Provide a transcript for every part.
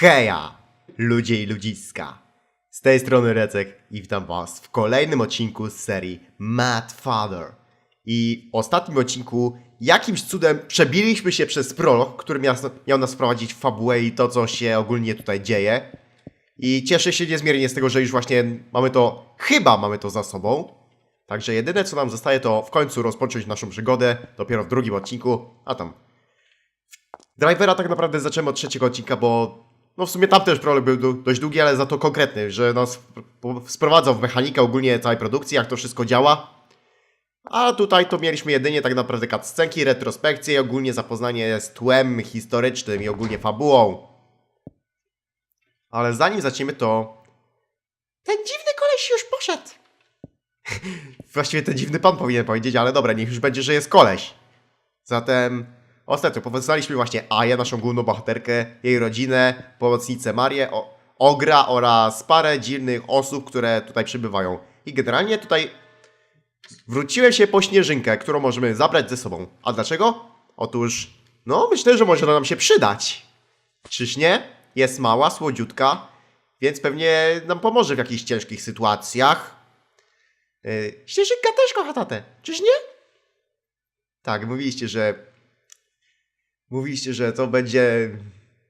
Heja, ludzie i ludziska. Z tej strony Recek i witam was w kolejnym odcinku z serii Mad Father. I w ostatnim odcinku jakimś cudem przebiliśmy się przez prolog, który miał, nas wprowadzić w fabułę i to, co się ogólnie tutaj dzieje. I cieszę się niezmiernie z tego, że już właśnie mamy to, chyba mamy to za sobą. Także jedyne, co nam zostaje, to w końcu rozpocząć naszą przygodę, dopiero w drugim odcinku, a tam Drivera tak naprawdę zaczęmy od trzeciego odcinka, bo no w sumie tam też prolog był dość długi, ale za to konkretny, że nas sprowadzał w mechanikę ogólnie całej produkcji, jak to wszystko działa. A tutaj to mieliśmy jedynie tak naprawdę cutscenki, retrospekcje i ogólnie zapoznanie z tłem historycznym i ogólnie fabułą. Ale zanim zaczniemy to... Ten dziwny koleś już poszedł. Właściwie ten dziwny pan powinien powiedzieć, ale dobra, niech już będzie, że jest koleś. Zatem ostatnio poznaliśmy właśnie Aję, naszą główną bohaterkę, jej rodzinę, pomocnicę Marię, o, Ogra oraz parę dziwnych osób, które tutaj przybywają. I generalnie tutaj wróciłem się po śnieżynkę, którą możemy zabrać ze sobą. A dlaczego? Otóż, no myślę, że może nam się przydać. Czyż nie? Jest mała, słodziutka, więc pewnie nam pomoże w jakichś ciężkich sytuacjach. Yy, śnieżynka też kocha tatę, czyż nie? Tak, mówiliście, że. Mówiliście, że to będzie.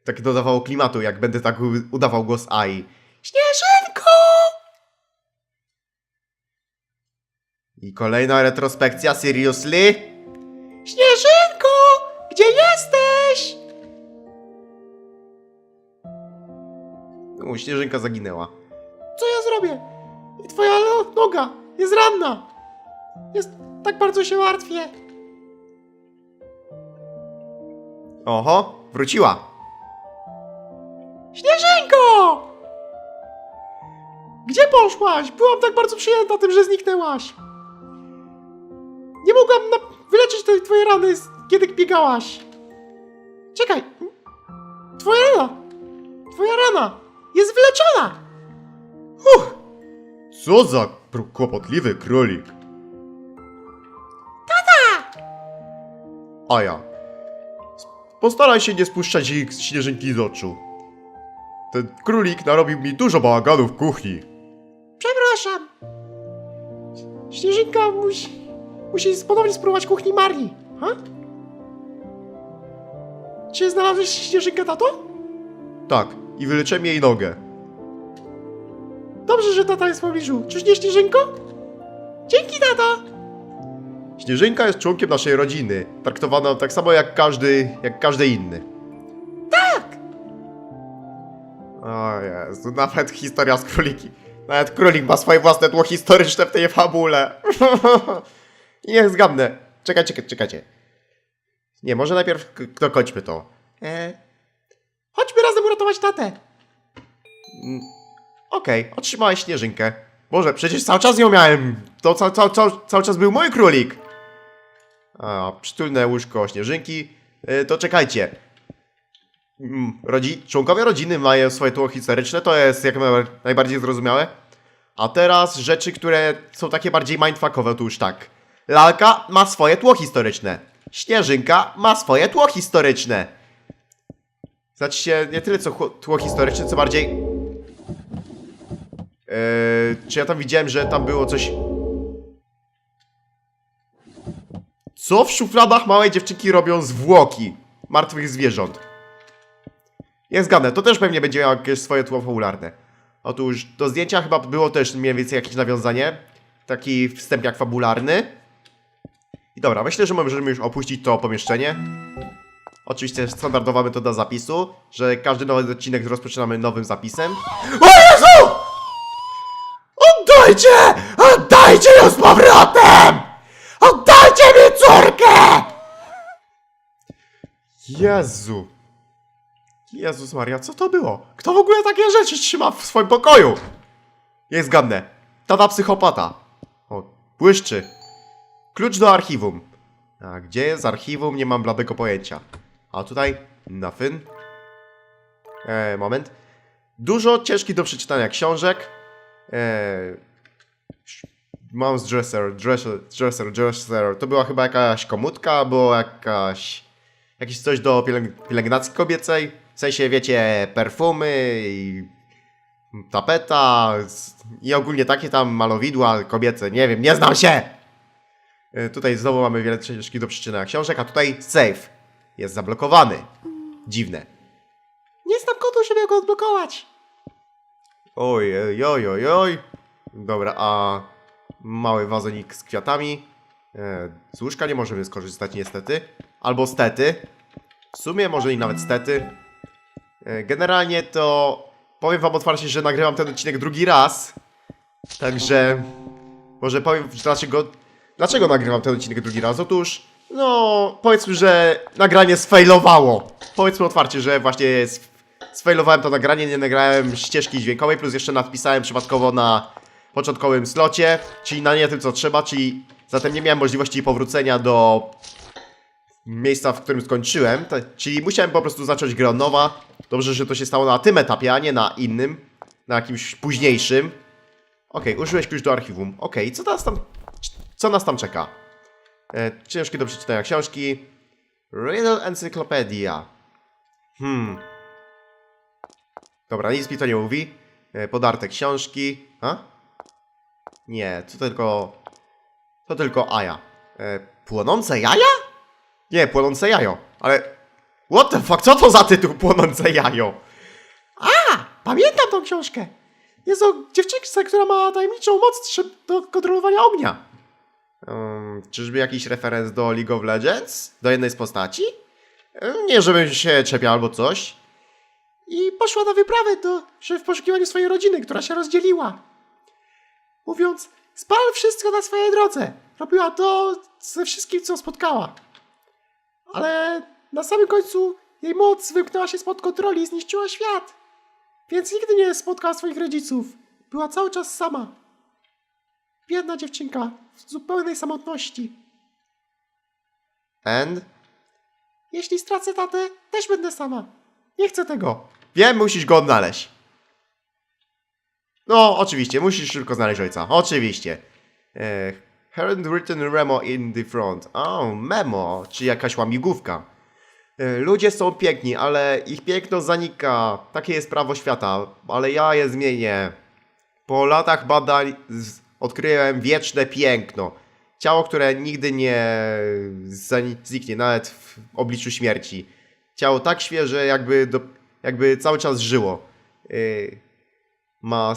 Tak dodawało klimatu, jak będę tak udawał głos Ai. Śnieżynko! I kolejna retrospekcja, seriously? Śnieżynko! Gdzie jesteś? No, Śnieżynka zaginęła. Co ja zrobię? I twoja no- noga jest ranna. Jest tak bardzo się martwię. Oho, wróciła. Śnieżynko! Gdzie poszłaś? Byłam tak bardzo przyjęta tym, że zniknęłaś. Nie mogłam wyleczyć tej twojej rany, kiedy biegałaś. Czekaj. Twoja rana. Twoja rana jest wyleczona. Uff. Co za kłopotliwy królik. Tata! A ja. Postaraj się nie spuszczać ich śnieżynki z oczu. Ten królik narobił mi dużo bałaganu w kuchni. Przepraszam. Śnieżynka musi... Musi ponownie spróbować kuchni Marii. Ha? Czy znalazłeś śnieżynkę, tato? Tak, i wyleczyłem jej nogę. Dobrze, że tata jest w pobliżu. Czyż nie Śnieżynko? Dzięki, tata! Śnieżynka jest członkiem naszej rodziny, traktowana tak samo jak każdy, jak każdy inny. Tak! O Jezu, nawet historia z króliki. Nawet królik ma swoje własne tło historyczne w tej fabule. Niech zgadnę. Czekajcie, czekajcie, czekajcie. Nie, może najpierw dokończmy to. E... Chodźmy razem uratować tatę. Mm, Okej, otrzymałeś śnieżynkę. Boże, przecież cały czas ją miałem. To ca, ca, ca, cały czas był mój królik. A, przytulne łóżko śnieżynki. E, to czekajcie. Mm, Rodzi członkowie rodziny mają swoje tło historyczne, to jest jak naj- najbardziej zrozumiałe. A teraz rzeczy, które są takie bardziej mindfuckowe, to już tak. Lalka ma swoje tło historyczne. Śnieżynka ma swoje tło historyczne. Znaczy nie tyle co tło historyczne, co bardziej... Eee, czy ja tam widziałem, że tam było coś... Co w szufladach małej dziewczynki robią zwłoki martwych zwierząt? Nie zgadnę, to też pewnie będzie miało jakieś swoje tło fabularne. Otóż do zdjęcia chyba było też mniej więcej jakieś nawiązanie. Taki wstępiak fabularny. I dobra, myślę, że możemy już opuścić to pomieszczenie. Oczywiście standardowa metoda zapisu, że każdy nowy odcinek rozpoczynamy nowym zapisem. O Jezu! Oddajcie! Oddajcie ją z powrotem! Jezu. Jezus Maria, co to było? Kto w ogóle takie rzeczy trzyma w swoim pokoju? Nie zgadnę. Tata psychopata. O, błyszczy. Klucz do archiwum. A gdzie jest archiwum? Nie mam bladego pojęcia. A tutaj nothing. Eee, moment. Dużo ciężkich do przeczytania książek. Eee, Mom's dresser, dresser, dresser, dresser. To była chyba jakaś komódka, albo jakaś... Jakieś coś do pielęg pielęgnacji kobiecej. W sensie, wiecie, perfumy i tapeta i ogólnie takie tam malowidła kobiece, nie wiem, nie znam się! E, Tutaj znowu mamy wiele książki do przeczytania książek, a tutaj safe jest zablokowany. Dziwne. Nie znam kodu, żeby go odblokować. Oj, oj, oj, oj. Dobra, a mały wazonik z kwiatami. E, z łóżka nie możemy skorzystać niestety. Albo stety. W sumie może i nawet stety. E, generalnie to powiem wam otwarcie, że nagrywam ten odcinek drugi raz. Także może powiem dlaczego, dlaczego nagrywam ten odcinek drugi raz. Otóż, no powiedzmy, że nagranie sfailowało. Powiedzmy otwarcie, że właśnie sf- sfailowałem to nagranie, nie nagrałem ścieżki dźwiękowej, plus jeszcze nadpisałem przypadkowo na początkowym slocie, czyli na nie tym co trzeba, czyli zatem nie miałem możliwości powrócenia do miejsca, w którym skończyłem, te- czyli musiałem po prostu zacząć grę nowa. Dobrze, że to się stało na tym etapie, a nie na innym, na jakimś późniejszym. Okej, użyłeś klucz do archiwum. Okej, co nas tam, co nas tam czeka? E, książki do przeczytania, książki. Riddle Encyclopedia. Hmm. Dobra, nic mi to nie mówi. E, podarte książki. A? Nie, to tylko... To tylko Aja. E, płonące jaja? Nie, płonące jajo. Ale... What the fuck, co to za tytuł Płonące jajo? A, pamiętam tą książkę. Jest o dziewczynce, która ma tajemniczą moc do kontrolowania ognia. Um, czyżby jakiś referenc do League of Legends? Do jednej z postaci? Nie, żebym się czepiał albo coś. I poszła na wyprawę do, w poszukiwaniu swojej rodziny, która się rozdzieliła. Mówiąc, spal wszystko na swojej drodze. Robiła to ze wszystkim, co spotkała. Ale na samym końcu jej moc wymknęła się spod kontroli i zniszczyła świat. Więc nigdy nie spotkała swoich rodziców. Była cały czas sama. Biedna dziewczynka w zupełnej samotności. And? Jeśli stracę tatę, też będę sama. Nie chcę tego. Wiem, musisz go odnaleźć. No, oczywiście, musisz tylko znaleźć ojca. Oczywiście. E, Haven't written Remo in the front. O, memo, czy jakaś łamigłówka. Ludzie są piękni, ale ich piękno zanika. Takie jest prawo świata, ale ja je zmienię. Po latach badań odkryłem wieczne piękno. Ciało, które nigdy nie zniknie, nawet w obliczu śmierci. Ciało tak świeże, jakby, do, jakby cały czas żyło. Yy, ma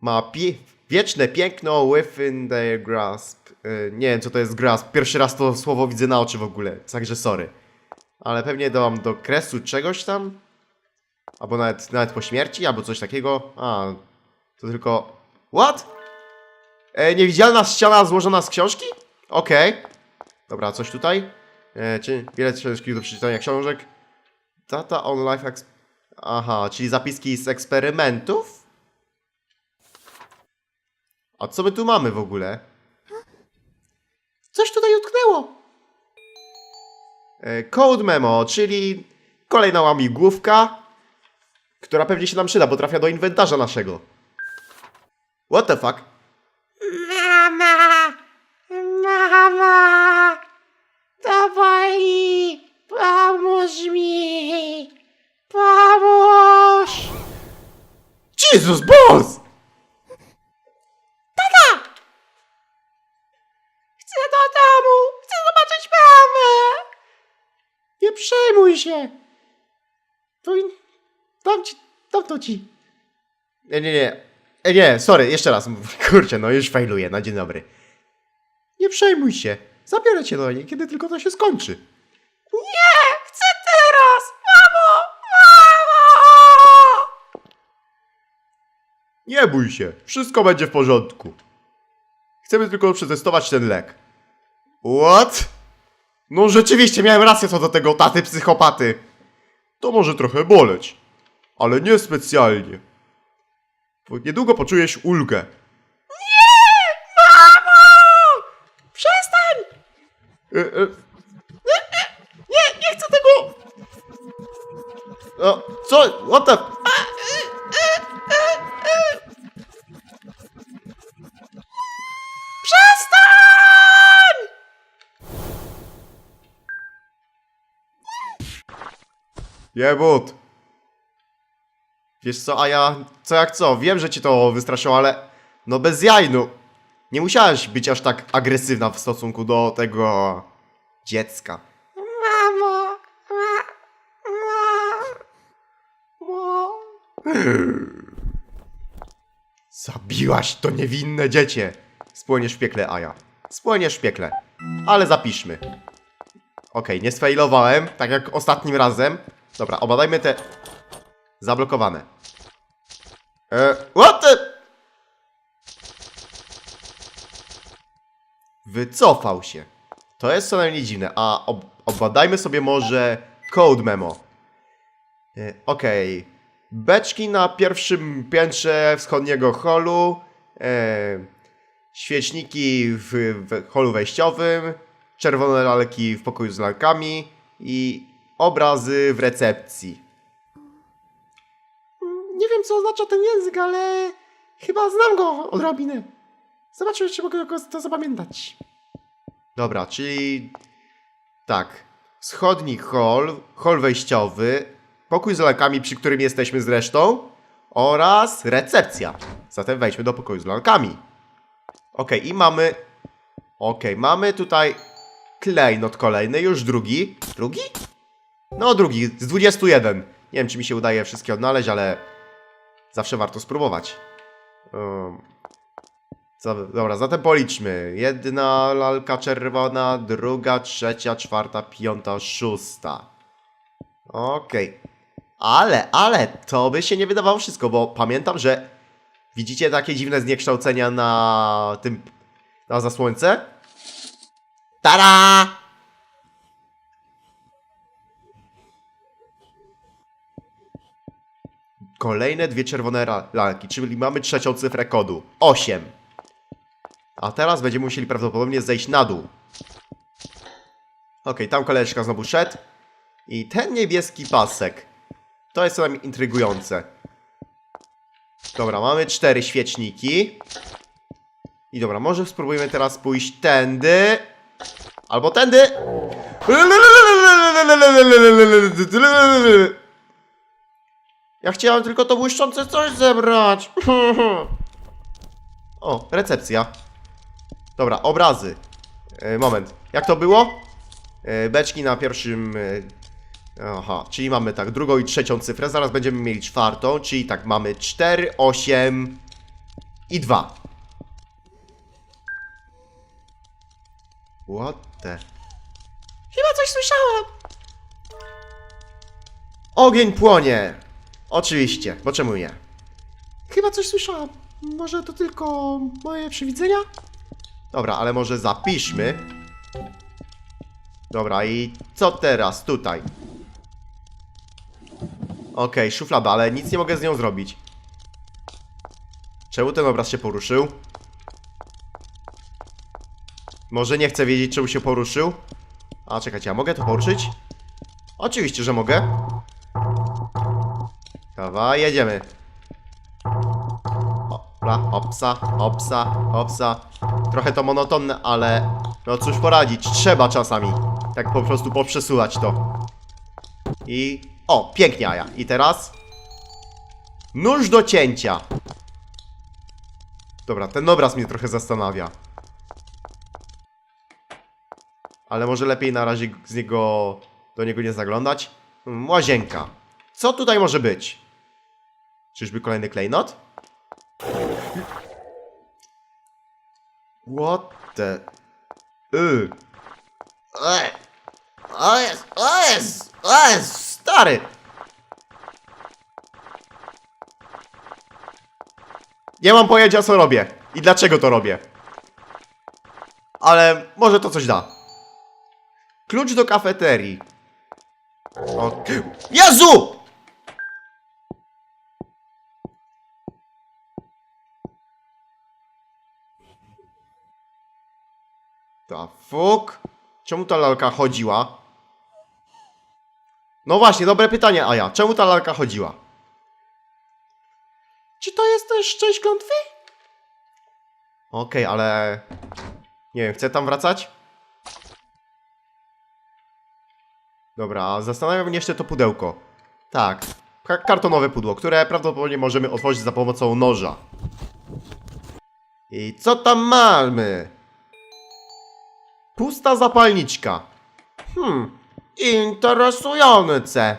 ma pie- wieczne piękno within their grasp. Yy, nie wiem, co to jest grasp. Pierwszy raz to słowo widzę na oczy w ogóle, także sorry. Ale pewnie dam do kresu czegoś tam. Albo nawet, nawet po śmierci, albo coś takiego. A, to tylko... What? E, niewidzialna ściana złożona z książki? Okej. Dobra, coś tutaj? E, czy wiele książki do przeczytania książek? Data on life ex... Aha, czyli zapiski z eksperymentów? A co my tu mamy w ogóle? Coś tutaj utknęło. E, Code memo, czyli kolejna łamigłówka, która pewnie się nam przyda, bo trafia do inwentarza naszego. What the fuck? Mama! Mama! To boli! Pomóż mi! Pomóż! Jesus boss! Chcę do domu! Chcę zobaczyć mamę! Nie przejmuj się! To in... Dam ci... Dam to ci. Nie, nie, nie. E, nie, sorry, jeszcze raz. Kurczę, no już failuję, na dzień dobry. Nie przejmuj się. Zabiorę cię do niej, kiedy tylko to się skończy. Nie! Chcę teraz! Mamo! Mamo! Nie bój się, wszystko będzie w porządku. Chcemy tylko przetestować ten lek. What? No rzeczywiście, miałem rację co do tego taty psychopaty. To może trochę boleć, ale nie specjalnie. Bo niedługo poczujesz ulgę. Mamo! Przestań! E, e, nie, nie chcę tego! O, co? What the... Jebut. Wiesz co, a ja, co jak co, wiem, że cię to wystraszyło, ale no bez jaj, no. Nie musiałaś być aż tak agresywna w stosunku do tego dziecka. Mamo! Ma, ma. Zabiłaś to niewinne dziecię. Spłoniesz w piekle, Aja. Spłoniesz w piekle. Ale zapiszmy. Okej, nie sfailowałem, tak jak ostatnim razem. Dobra, obadajmy te... Zablokowane. E, what the... Wycofał się. To jest co najmniej dziwne. A ob obadajmy sobie może code memo. E, Okej. Beczki na pierwszym piętrze wschodniego holu. E, świeczniki w, w holu wejściowym. Czerwone lalki w pokoju z lalkami. I obrazy w recepcji. Nie wiem, co oznacza ten język, ale chyba znam go odrobinę. Zobaczmy, czy mogę to zapamiętać. Dobra, czyli tak. Wschodni hol, hol wejściowy, pokój z lalkami, przy którym jesteśmy zresztą, oraz recepcja. Zatem wejdźmy do pokoju z lalkami. Ok, i mamy. Ok, mamy tutaj klejnot kolejny, już drugi. Drugi? No, drugi, z 21. Nie wiem, czy mi się udaje wszystkie odnaleźć, ale zawsze warto spróbować. Um, Dobra, zatem policzmy. Jedna lalka czerwona, druga, trzecia, czwarta, piąta, szósta. Okej. Ale, ale to by się nie wydawało wszystko, bo pamiętam, że widzicie takie dziwne zniekształcenia na tym, na zasłońce? Tada! Kolejne dwie czerwone lalki, czyli mamy trzecią cyfrę kodu. 8. A teraz będziemy musieli prawdopodobnie zejść na dół. Okej, tam koleżka znowu szedł. I ten niebieski pasek. To jest co najmniej intrygujące. Dobra, mamy cztery świeczniki. I dobra, może spróbujemy teraz pójść tędy. Albo tędy. Ja chciałem tylko to błyszczące coś zebrać. O, recepcja. Dobra, obrazy. E, moment, jak to było? E, beczki na pierwszym... E, aha, czyli mamy tak, drugą i trzecią cyfrę, zaraz będziemy mieli czwartą, czyli tak, mamy 4, 8 i 2. What the... Chyba coś słyszałam. Ogień płonie! Oczywiście, bo czemu nie? Chyba coś słyszałam. Może to tylko moje przewidzenia? Dobra, ale może zapiszmy. Dobra, i co teraz tutaj? Okej, szuflada, ale nic nie mogę z nią zrobić. Czemu ten obraz się poruszył? Może nie chcę wiedzieć, czemu się poruszył? A, czekajcie, a mogę to poruszyć? Oczywiście, że mogę. Dawaj, jedziemy. Dobra, hopsa, hopsa, hopsa. Trochę to monotonne, ale no cóż poradzić, trzeba czasami tak po prostu poprzesuwać to. I o, pięknie Aja. I teraz nóż do cięcia. Dobra, ten obraz mnie trochę zastanawia. Ale może lepiej na razie z niego do niego nie zaglądać. Łazienka. Co tutaj może być? Czyżby kolejny klejnot? What the... Y. E. O jest, o jest, o jest, stary! Nie mam pojęcia co robię i dlaczego to robię. Ale może to coś da. Klucz do kafeterii. O... Jezu! Ta fuk? Czemu ta lalka chodziła? No właśnie, dobre pytanie, Aja. Czemu ta lalka chodziła? Czy to jest też część klątwy? Okej, ale... Nie wiem, chcę tam wracać? Dobra, zastanawiam mnie jeszcze to pudełko. Tak. Ka- kartonowe pudło, które prawdopodobnie możemy otworzyć za pomocą noża. I co tam mamy? Pusta zapalniczka. Hmm, interesujące.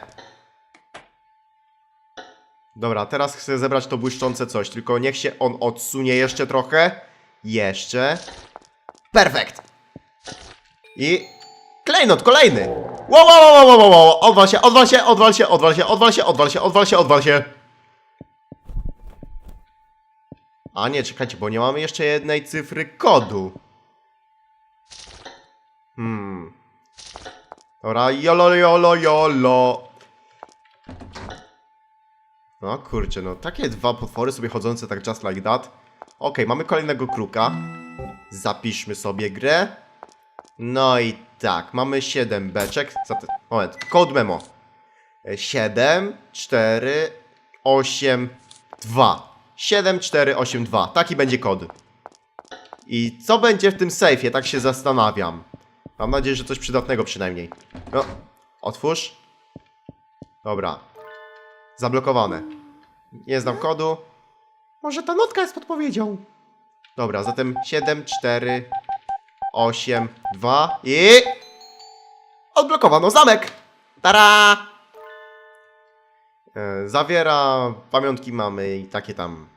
Dobra, teraz chcę zebrać to błyszczące coś, tylko niech się on odsunie jeszcze trochę. Jeszcze. Perfekt. I klejnot kolejny. Wow, wow, wow, wow, wow, wow. Odwal się, odwal się, odwal się, odwal się, odwal się, odwal się, odwal się, odwal się. A nie, czekajcie, bo nie mamy jeszcze jednej cyfry kodu. Hmm. Dobra, jolo, jolo, jolo. No kurczę, no takie dwa potwory sobie chodzące tak just like that. Okej, mamy kolejnego kruka. Zapiszmy sobie grę. No i tak, mamy 7 beczek. Moment, code memo. 7, 4, 8, 2. 7, 4, 8, 2. Taki będzie kod. I co będzie w tym sejfie? Tak się zastanawiam. Mam nadzieję, że coś przydatnego przynajmniej. No, otwórz. Dobra. Zablokowane. Nie znam kodu. Może ta notka jest podpowiedzią. Dobra, zatem 7, 4, 8, 2 i... Odblokowano zamek! Tara! E, zawiera pamiątki mamy i takie tam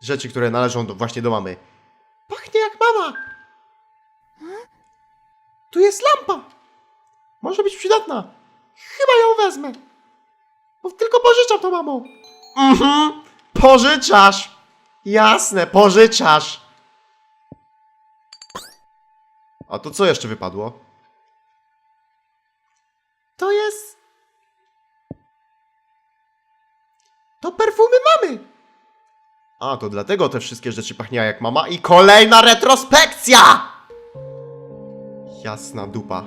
rzeczy, które należą do, właśnie do mamy. Pachnie jak mama. Tu jest lampa. Może być przydatna. Chyba ją wezmę. Bo tylko pożyczam to, mamo. Mhm, pożyczasz! Jasne, pożyczasz! A to co jeszcze wypadło? To jest... To perfumy mamy. A, to dlatego te wszystkie rzeczy pachniają jak mama i kolejna retrospekcja! Jasna dupa.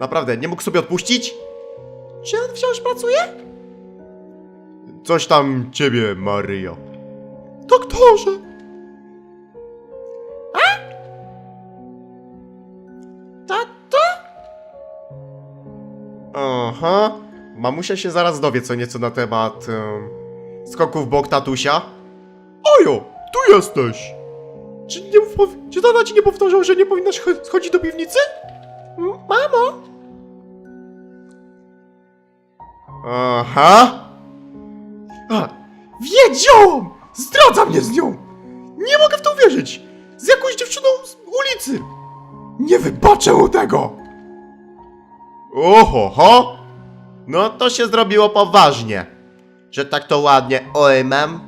Naprawdę, nie mógł sobie odpuścić? Czy on wciąż pracuje? Coś tam ciebie, Maryjo. Doktorze. A? Tato? Aha. Mamusia się zaraz dowie co nieco na temat em, skoków bok tatusia. Ojo, tu jesteś! Czy, nie, czy tata ci nie powtarzał, że nie powinnaś ch- schodzić do piwnicy? Mamo? Aha. A, wiedziałam! Zdradza mnie z nią! Nie mogę w to uwierzyć! Z jakąś dziewczyną z ulicy! Nie wybaczę mu tego! Oho, ho. No to się zrobiło poważnie. Że tak to ładnie ojmem.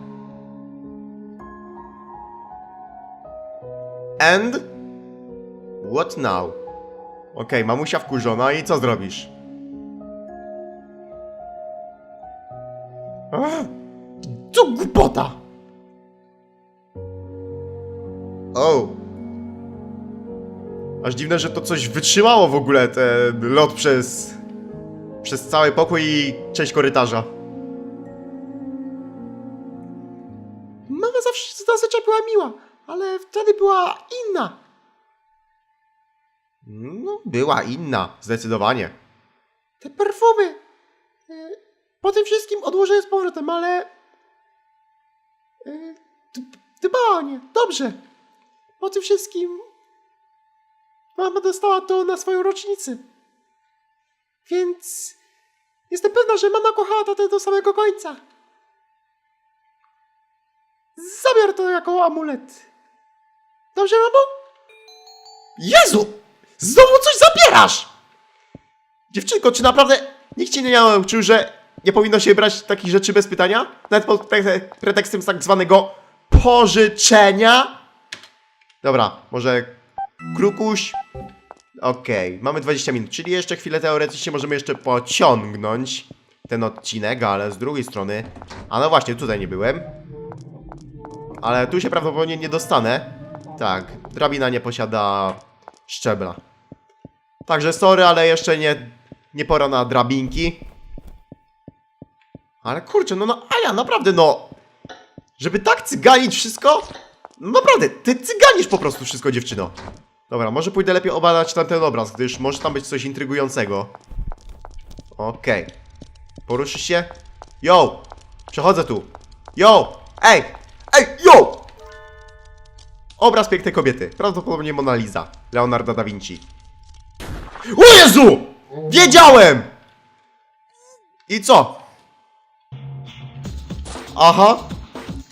And? What now? Okej, mamusia wkurzona i co zrobisz? Ach, to głupota! O. Aż dziwne, że to coś wytrzymało w ogóle, ten lot przez... przez cały pokój i część korytarza. Mama zawsze zazwyczaj była miła, ale wtedy była inna. No, była inna, zdecydowanie. Te perfumy. e, Po tym wszystkim odłożę z powrotem, ale... e, Dba o nie, dobrze. Po tym wszystkim... Mama dostała to na swoją rocznicę. Więc... Jestem pewna, że mama kochała tatę do samego końca. Zabiorę to jako amulet. Dobrze, mamo? Jezu! Znowu coś zabierasz! Dziewczynko, czy naprawdę nikt cię nie nauczył, że nie powinno się brać takich rzeczy bez pytania? Nawet pod pre- pretekstem tak zwanego pożyczenia? Dobra, może krukuś? Okej, mamy 20 minut, czyli jeszcze chwilę teoretycznie możemy jeszcze pociągnąć ten odcinek, ale z drugiej strony... A no właśnie, tutaj nie byłem. Ale tu się prawdopodobnie nie dostanę. Tak, drabina nie posiada szczebla. Także sorry, ale jeszcze nie, nie pora na drabinki. Ale kurczę, no, no, a ja naprawdę, no. Żeby tak cyganić wszystko? No naprawdę, ty cyganisz po prostu wszystko, dziewczyno. Dobra, może pójdę lepiej obadać tamten obraz, gdyż może tam być coś intrygującego. Okej. Poruszysz się? Yo! Przechodzę tu. Yo! Ej! Ej! Yo! Obraz pięknej kobiety. Prawdopodobnie Mona Lisa. Leonardo da Vinci. O Jezu! Wiedziałem! I co? Aha.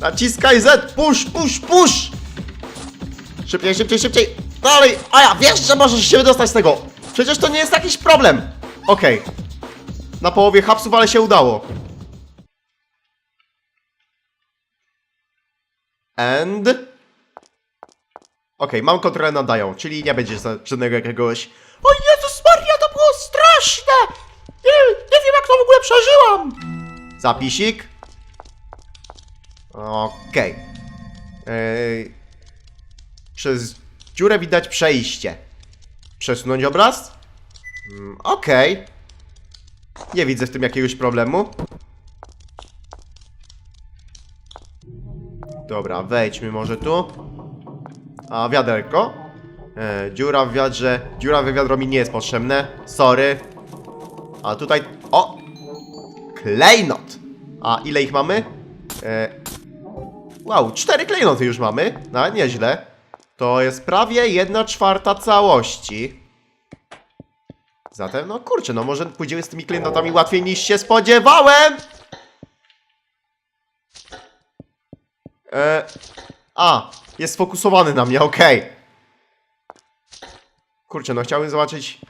Naciskaj Z. Push, push, push! Szybciej, szybciej, szybciej. Dalej. A ja, wiesz, że możesz się wydostać z tego. Przecież to nie jest jakiś problem. Okej. Na połowie hapsów, ale się udało. And... Okej, mam kontrolę nad Dają, czyli nie będzie żadnego jakiegoś... O Jezus Maria, to było straszne! Nie, nie wiem jak to w ogóle przeżyłam! Zapisik. Okej. Ej, Przez dziurę widać przejście. Przesunąć obraz? Mm, Okej. Nie widzę w tym jakiegoś problemu. Dobra, wejdźmy może tu. A, wiaderko. E, dziura w wiadrze. Dziura w wiadro mi nie jest potrzebne. Sorry. A tutaj... O! Klejnot! A ile ich mamy? E, wow, cztery klejnoty już mamy. Nawet nieźle. To jest prawie jedna czwarta całości. Zatem, no kurczę, no może pójdziemy z tymi klejnotami łatwiej niż się spodziewałem! E, a, jest sfokusowany na mnie, okej. Kurczę, no chciałbym zobaczyć,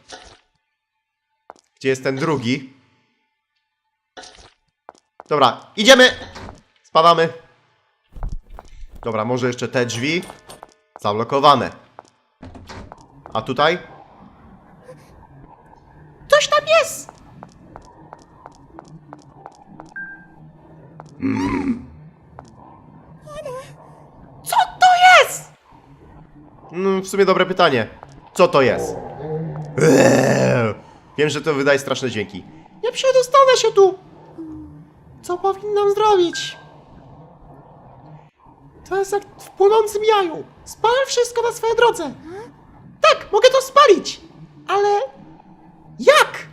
gdzie jest ten drugi. Dobra, idziemy! Spadamy. Dobra, może jeszcze te drzwi. Zablokowane. A tutaj? Coś tam jest! Co to jest? No, w sumie dobre pytanie. Co to jest? Eee, Wiem, że to wydaje straszne dźwięki. Nie przedostanę się tu! Co powinnam zrobić? To jest jak w płonącym jaju. Spal wszystko na swojej drodze. Tak, mogę to spalić. Ale jak?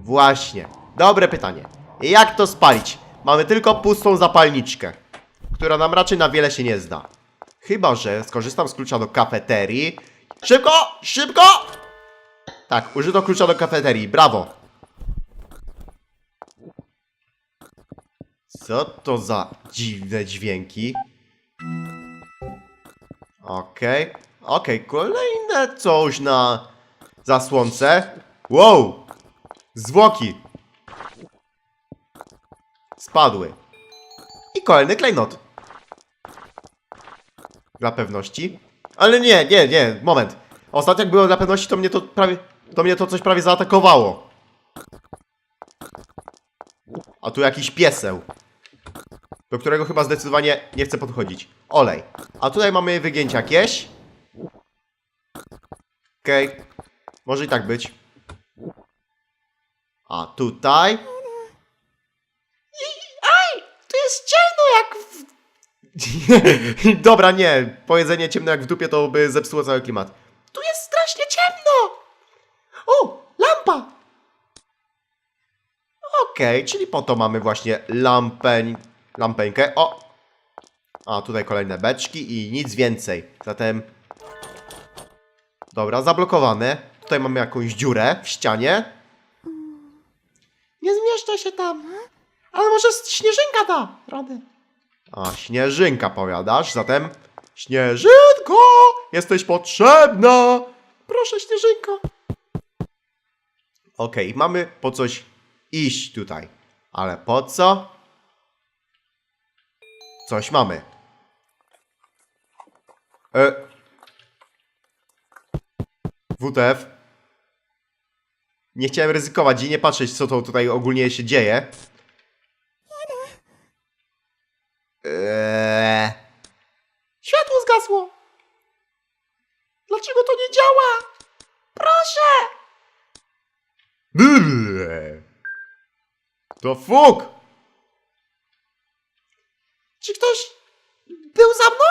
Właśnie. Dobre pytanie. Jak to spalić? Mamy tylko pustą zapalniczkę, która nam raczej na wiele się nie zda. Chyba, że skorzystam z klucza do kafeterii. Szybko! Szybko! Tak, użyto klucza do kafeterii. Brawo. Co to za dziwne dźwięki? Okej, okej, kolejne coś na zasłonce. Wow! Zwłoki! Spadły. I kolejny klejnot. Dla pewności. Ale nie, nie, nie, moment. Ostatnio jak było dla pewności, to mnie to prawie, to mnie to coś prawie zaatakowało. A tu jakiś pieseł. Do którego chyba zdecydowanie nie chcę podchodzić. Olej. A tutaj mamy wygięcia jakieś. Okej. Może i tak być. A tutaj. Dobra, nie. Powiedzenie ciemno jak w dupie to by zepsuło cały klimat. Tu jest strasznie ciemno! O! Lampa! Okej, czyli po to mamy właśnie lampeń... Lampeńkę. O! A, tutaj kolejne beczki i nic więcej. Zatem... Dobra, zablokowane. Tutaj mamy jakąś dziurę w ścianie. Nie zmieszczę się tam. Ale może śnieżynka da radę. A, śnieżynka powiadasz, zatem... Śnieżynko! Jesteś potrzebna! Proszę, śnieżynko. Okej, mamy po coś iść tutaj. Ale po co? Coś mamy. E... WTF. Nie chciałem ryzykować i nie patrzeć, co to tutaj ogólnie się dzieje. Dlaczego to nie działa? Proszę! Brrr. To fuk! Czy ktoś był za mną?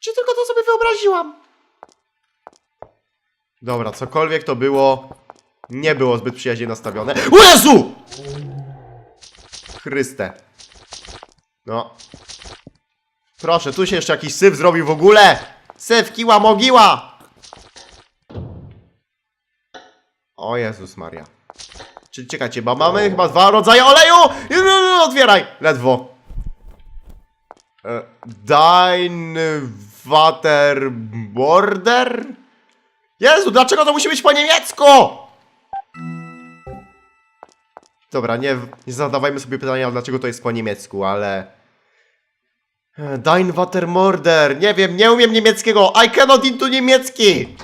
Czy tylko to sobie wyobraziłam? Dobra, cokolwiek to było, nie było zbyt przyjaźnie nastawione. O Jezu! Chryste. No. Proszę, tu się jeszcze jakiś syf zrobił w ogóle! Syf, kiła, mogiła! O Jezus Maria. Czyli czekajcie, bo mamy chyba dwa rodzaje oleju! Otwieraj! Ledwo. E, Dein Water Border? Jezu, dlaczego to musi być po niemiecku? Dobra, nie, nie zadawajmy sobie pytania, dlaczego to jest po niemiecku, ale... Dein Water Morder, nie wiem, nie umiem niemieckiego, I cannot into niemiecki!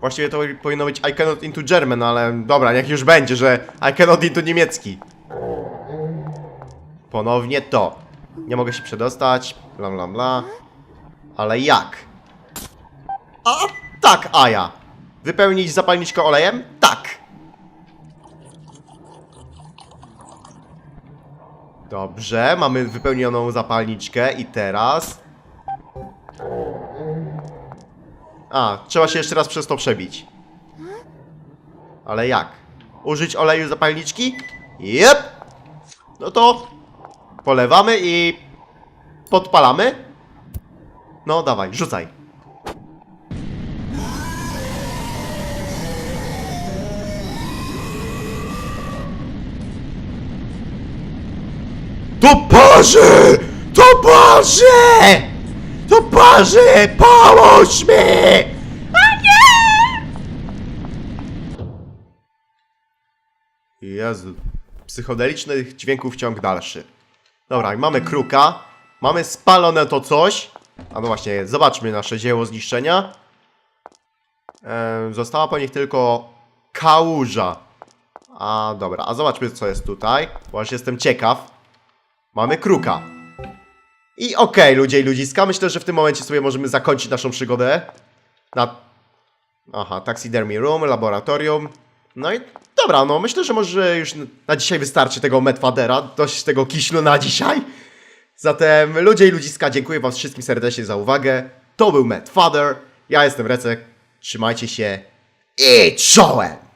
Właściwie to powinno być I cannot into German, ale dobra, niech już będzie, że I cannot into niemiecki. Ponownie to. Nie mogę się przedostać, bla bla bla. Ale jak? A tak, Aja. Wypełnić zapalniczkę olejem? Tak. Dobrze, mamy wypełnioną zapalniczkę i teraz... A, trzeba się jeszcze raz przez to przebić. Ale jak? Użyć oleju zapalniczki? Jep! No to polewamy i podpalamy. No dawaj, rzucaj. To parzy! To parzy! Pomóż mi! Jezu. Psychodelicznych dźwięków ciąg dalszy. Dobra, mamy kruka. Mamy spalone to coś. A no właśnie, zobaczmy nasze dzieło zniszczenia. Eee, została po nich tylko kałuża. A dobra, a zobaczmy co jest tutaj. Bo jestem ciekaw. Mamy kruka. I okej, ludzie i ludziska, myślę, że w tym momencie sobie możemy zakończyć naszą przygodę. Na... Aha, taxidermy room, laboratorium. No i dobra, no myślę, że może już na dzisiaj wystarczy tego Medfadera, dość tego kiślu na dzisiaj. Zatem ludzie i ludziska, dziękuję wam wszystkim serdecznie za uwagę. To był Medfather, ja jestem Recek, trzymajcie się i czołem!